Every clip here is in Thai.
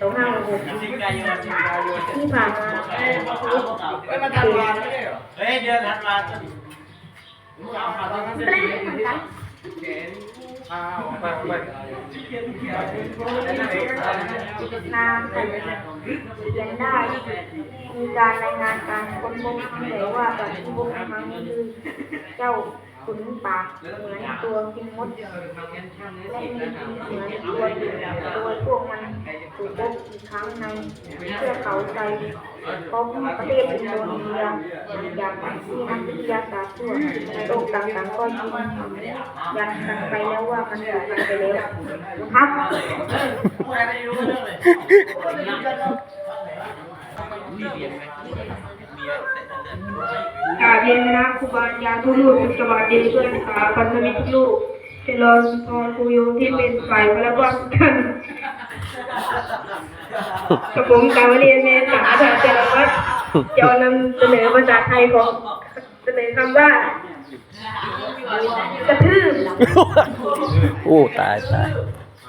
สองห้าหกที่ผ่านมาเฮ้ยมันทันวาไม่ใช่เหรอเฮ้ยเดือนธันวาคมแปลงเหมือนกันอ้าวไปไปนามเขียนได้มีการรายงานการค้นพบแต่ว่าการค้นพบครั้งนี้คือเจ้าขุนปากเหมือนตัวกินมดและมีเหมือนตัวดินตัวพวกมันถูกพบอีกครั้งในเทือกเขาใจของประเทศอินโดนีเซียอย่างที่นักวิทยาศาสตร์ทั่วโลกต่างๆก็ยืนยันกันไปแล้วว่ามันถูกกันไปแล้วครับไรไม่รู้เรื่องเลย มีเยนไหมมีเรียนเสร็จแล้วเดือนกราบเรียนคณะครูบาอาจารย์ทุกลูกสวัสดีเพื่อนสาพันธมิตรลูกเจริญพรครูโยงที่เป็นฝ่ายพละบ้านกันกับผมกาวเรียนเมษาถาจารวัฒน์จะนำเสนอภาษาไทยของเสนอคำว่ากระทืบโอ้ตายตาย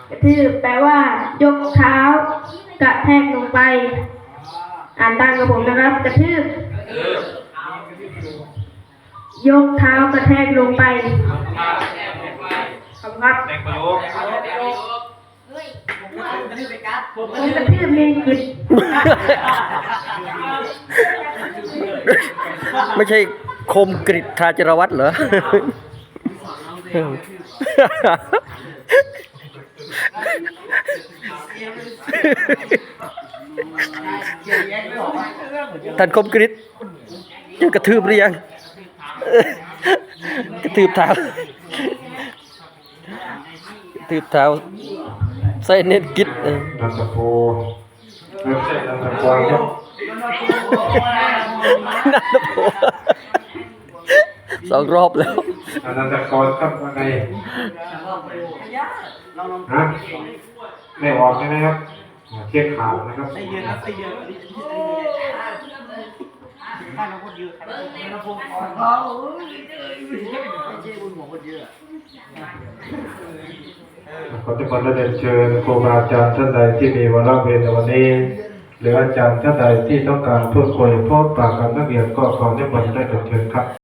กระทืบแปลว่า ยกเท้ากระแทกลงไป อ่านตามกับผมนะครับ กระทืบ ยกเท้ากระแทกลงไปขอบคุณครับแต่งประโยคผมกระทืบเมนกิดไม่ใช่คมกริทาจรวัตรเหรอ ท่านคมกริทจะกระทืบหรือยังกระทืบเท้ากระทืบเท้าใส่เน็ตกิดนันทโพนันทโพนันนะผมสองรอบแล้วอนันตกรครับว่าไงฮะไม่ออกใช่ไหมครับ อ่าเช็คข่าวนะครับสี่เดือนครับสี่เดือนบ้านเราคนเยอะเราพงเขาขอทุกคนได้เรียนเชิญครูบาอาจารย์ท่านใดที่มีวาระเวรในวันนี้หรืออาจารย์ท่านใดที่ต้องการพูดคุยพบปากกับนักเรียนก็ขอทุกคนได้เรียนเชิญครับ